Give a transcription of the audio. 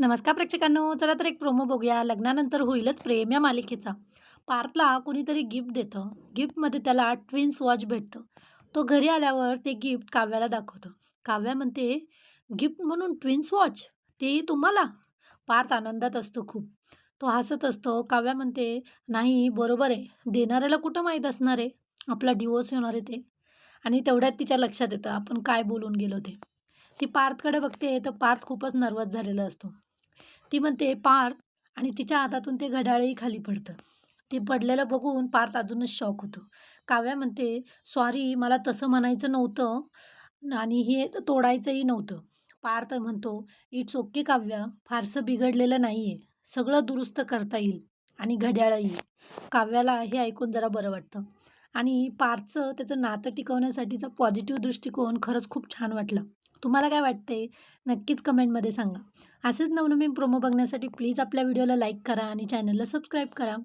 नमस्कार प्रेक्षकांनो चला तर एक प्रोमो बघूया. लग्नानंतर होईलच प्रेम या मालिकेचा. पार्थला कुणीतरी गिफ्ट देतं. गिफ्टमध्ये त्याला ट्विन्स वॉच भेटतं. तो घरी आल्यावर ते गिफ्ट काव्याला दाखवतं. काव्या म्हणते गिफ्ट म्हणून ट्विन्स वॉच तेही तुम्हाला? पार्थ आनंदात असतो खूप. तो हसत असतो. काव्या म्हणते नाही बरोबर आहे. देणाऱ्याला कुठं माहीत असणार आहे? आपला डिवोर्स होणार आहे ते. आणि तेवढ्यात तिच्या लक्षात येतं आपण काय बोलून गेलो ते? ती पार्थकडे बघते तर पार्थ खूपच नर्वस झालेला असतो. ती म्हणते पार्थ. आणि तिच्या हातातून ते घड्याळही खाली पडतं. ते पडलेलं बघून पार्थ अजूनच शॉक होतो. काव्या म्हणते सॉरी मला तसं म्हणायचं नव्हतं आणि हे तोडायचंही नव्हतं. पार्थ म्हणतो इट्स ओके काव्या. फारसं बिघडलेलं नाही आहे सगळं दुरुस्त करता येईल आणि घड्याळही. काव्याला हे ऐकून जरा बरं वाटतं. आणि पार्थचं त्याचं नातं टिकवण्यासाठीचा पॉझिटिव्ह दृष्टिकोन खरंच खूप छान वाटलं. तुम्हाला काय वाटतंय? नक्कीच कमेंटमध्ये सांगा. असेच नवनवीन प्रोमो बघण्यासाठी प्लीज आपल्या व्हिडिओला लाईक करा आणि चॅनलला सबस्क्राईब करा.